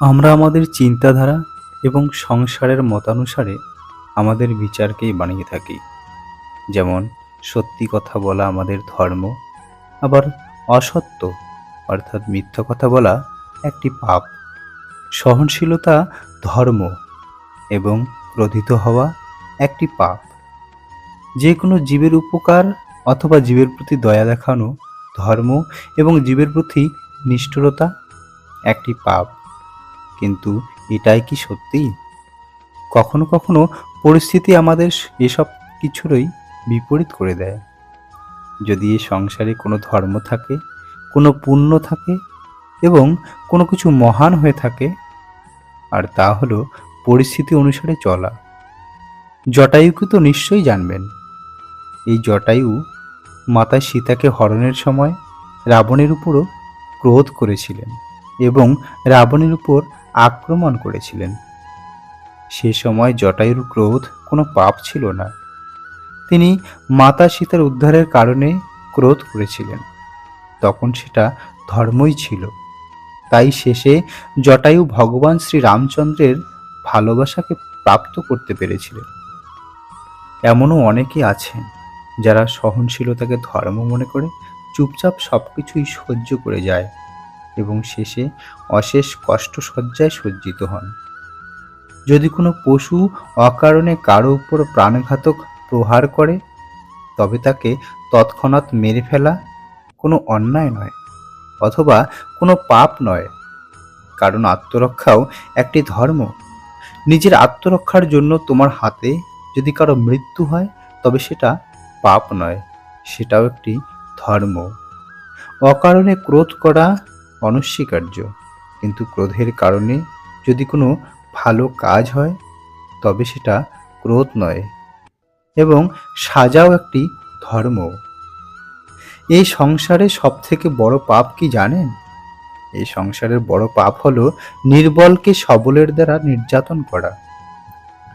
আমরা আমাদের চিন্তাধারা এবং সংসারের মতানুসারে আমাদের বিচারকেই বানিয়ে থাকি। যেমন, সত্যি কথা বলা আমাদের ধর্ম, আবার অসত্য, অর্থাৎ মিথ্যা কথা বলা একটি পাপ। সহনশীলতা ধর্ম এবং ক্রোধিত হওয়া একটি পাপ। যে কোনো জীবের উপকার অথবা জীবের প্রতি দয়া দেখানো ধর্ম এবং জীবের প্রতি নিষ্ঠুরতা একটি পাপ। কিন্তু এটাই কি সত্যি? কখনো কখনো পরিস্থিতি আমাদের এসব কিছুরই বিপরীত করে দেয়। যদি এ সংসারে কোনো ধর্ম থাকে, কোনো পুণ্য থাকে এবং কোনো কিছু মহান হয়ে থাকে, আর তা হলো পরিস্থিতি অনুসারে চলা। জটায়ুকে তো নিশ্চয়ই জানবেন। এই জটায়ু মাতা সীতাকে হরণের সময় রাবণের উপরও ক্রোধ করেছিলেন এবং রাবণের উপর আক্রমণ করেছিলেন। সে সময় জটায়ুর ক্রোধ কোনো পাপ ছিল না। তিনি মাতা সীতার উদ্ধারের কারণে ক্রোধ করেছিলেন। তখন সেটা ধর্মই ছিল। তাই শেষে জটায়ু ভগবান শ্রী রামচন্দ্রের ভালোবাসাকে প্রাপ্ত করতে পেরেছিলেন। এমনও অনেকে আছেন যারা সহনশীলতাকে ধর্ম মনে করে চুপচাপ সব কিছুই সহ্য করে যায়। এবং শেষে অশেষ কষ্ট সজ্জায় সজ্জিত হন। যদি কোনো পশু অকারণে কারও উপর প্রাণঘাতক প্রহার করে, তবে তাকে তৎক্ষণাৎ মেরে ফেলা কোনো অন্যায় নয় অথবা কোনো পাপ নয়। কারণ আত্মরক্ষাও একটি ধর্ম। নিজের আত্মরক্ষার জন্য তোমার হাতে যদি কারও মৃত্যু হয়, তবে সেটা পাপ নয়, সেটাও একটি ধর্ম। অকারণে ক্রোধ করা অনস্বীকার্য। কিন্তু ক্রোধের কারণে যদি কোনো ভালো কাজ হয়, তবে সেটা ক্রোধ নয় এবং সাজাও একটি ধর্ম। এই সংসারে সব থেকে বড় পাপ কি জানেন? এই সংসারের বড় পাপ হলো নির্বলকে সবলের দ্বারা নির্যাতন করা।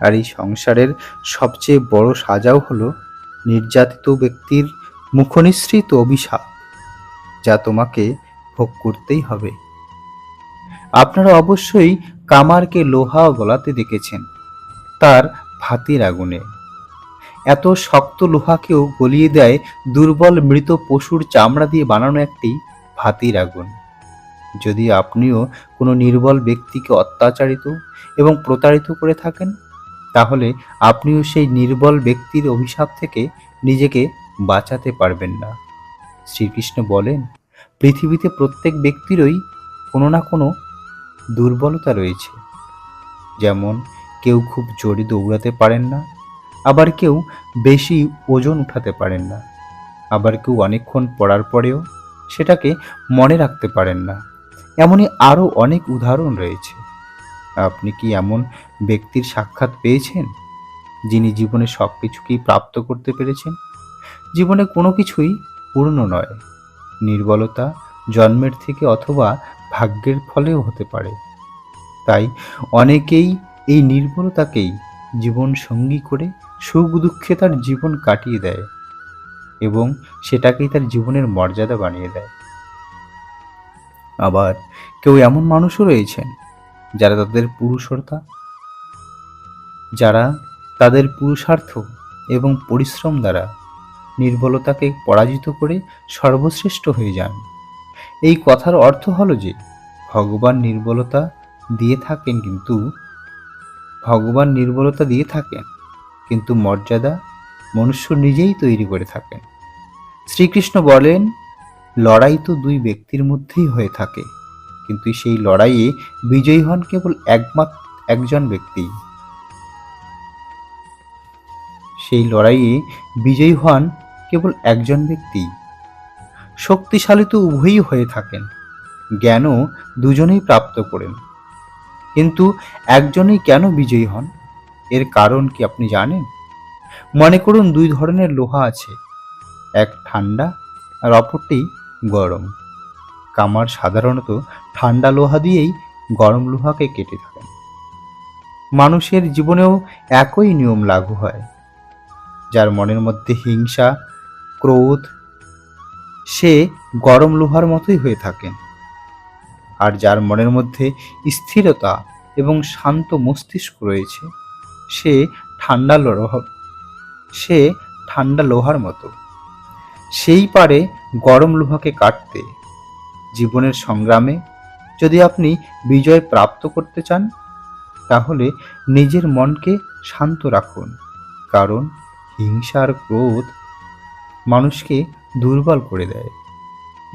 আর এই সংসারের সবচেয়ে বড় সাজাও হলো নির্যাতিত ব্যক্তির মুখনিসৃত অভিশাপ, যা তোমাকে ভোগ করতেই হবে। আপনারা অবশ্যই কামারকে লোহা গলাতে দেখেছেন, তার ভাতির আগুনে। এত শক্ত লোহাকেও গলিয়ে দেয় দুর্বল মৃত পশুর চামড়া দিয়ে বানানো একটি ভাতির আগুন। যদি আপনিও কোনো নির্বল ব্যক্তিকে অত্যাচারিত এবং প্রতারিত করে থাকেন, তাহলে আপনিও সেই নির্বল ব্যক্তির অভিশাপ থেকে নিজেকে বাঁচাতে পারবেন না। শ্রীকৃষ্ণ বলেন পৃথিবীতে প্রত্যেক ব্যক্তিরই কোনো না কোনো দুর্বলতা রয়েছে। যেমন কেউ খুব জোরে দৌড়াতে পারেন না, আবার কেউ বেশি ওজন উঠাতে পারেন না, আবার কেউ অনেকক্ষণ পড়ার পরেও সেটাকে মনে রাখতে পারেন না। এমনই আরও অনেক উদাহরণ রয়েছে। আপনি কি এমন ব্যক্তির সাক্ষাৎ পেয়েছেন, যিনি জীবনে সব কিছুকেই প্রাপ্ত করতে পেরেছেন? জীবনে কোনো কিছুই পূর্ণ নয়। নির্বলতা জন্মের থেকে অথবা ভাগ্যের ফলেও হতে পারে। তাই অনেকেই এই নির্বলতাকেই জীবন সঙ্গী করে সুখ দুঃখে তার জীবন কাটিয়ে দেয় এবং সেটাকেই তার জীবনের মর্যাদা বানিয়ে দেয়। আবার কেউ এমন মানুষও রয়েছেন যারা তাদের পুরুষতা যারা তাদের পুরুষার্থ এবং পরিশ্রম দ্বারা নির্বলতাকে পরাজিত করে সর্বশ্রেষ্ঠ হয়ে যান। এই কথার অর্থ হলো যে, ভগবান নির্বলতা দিয়ে থাকেন কিন্তু, ভগবান নির্বলতা দিয়ে থাকেন, কিন্তু মর্যাদা মনুষ্য নিজেই তৈরি করে থাকেন। শ্রীকৃষ্ণ বলেন, লড়াই তো দুই ব্যক্তির মধ্যেই হয়ে থাকে, কিন্তু সেই লড়াইয়ে বিজয়ী হন কেবল একমাত্র একজন ব্যক্তি সেই লড়াইয়ে বিজয়ী হন কেবল একজন ব্যক্তি। শক্তিশালী তো উভয়ই হয়ে থাকেন, জ্ঞানও দুজনেই প্রাপ্ত করেন। কিন্তু একজনেই কেন বিজয়ী হন? এর কারণ কি আপনি জানেন? মনে করুন দুই ধরনের লোহা আছে, এক ঠান্ডা আর অপরটি গরম। কামার সাধারণত ঠান্ডা লোহা দিয়েই গরম লোহাকে কেটে থাকেন। মানুষের জীবনেও একই নিয়ম লাগু হয়, যার মনের মধ্যে হিংসা ক্রোধ, সে গরম লোহার মতোই হয়ে থাকেন আর যার মনের মধ্যে স্থিরতা এবং শান্ত মস্তিষ্ক রয়েছে, সে ঠান্ডা লোহা সে ঠান্ডা লোহার মতো। সেই পারে গরম লোহাকে কাটতে, জীবনের সংগ্রামে যদি আপনি বিজয় প্রাপ্ত করতে চান, তাহলে নিজের মনকে শান্ত রাখুন। কারণ হিংসা আর ক্রোধ মানুষকে দুর্বল করে দেয়।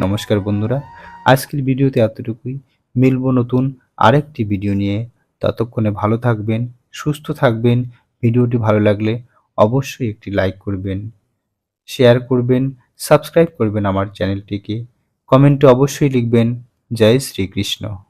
নমস্কার বন্ধুরা, আজকের ভিডিওতে এতটুকুই। মিলব নতুন আরেকটি ভিডিও নিয়ে। ততক্ষণে ভালো থাকবেন, সুস্থ থাকবেন। ভিডিওটি ভালো লাগলে অবশ্যই একটি লাইক করবেন, শেয়ার করবেন, সাবস্ক্রাইব করবেন আমার চ্যানেলটিকে। কমেন্টে অবশ্যই লিখবেন, জয় শ্রীকৃষ্ণ।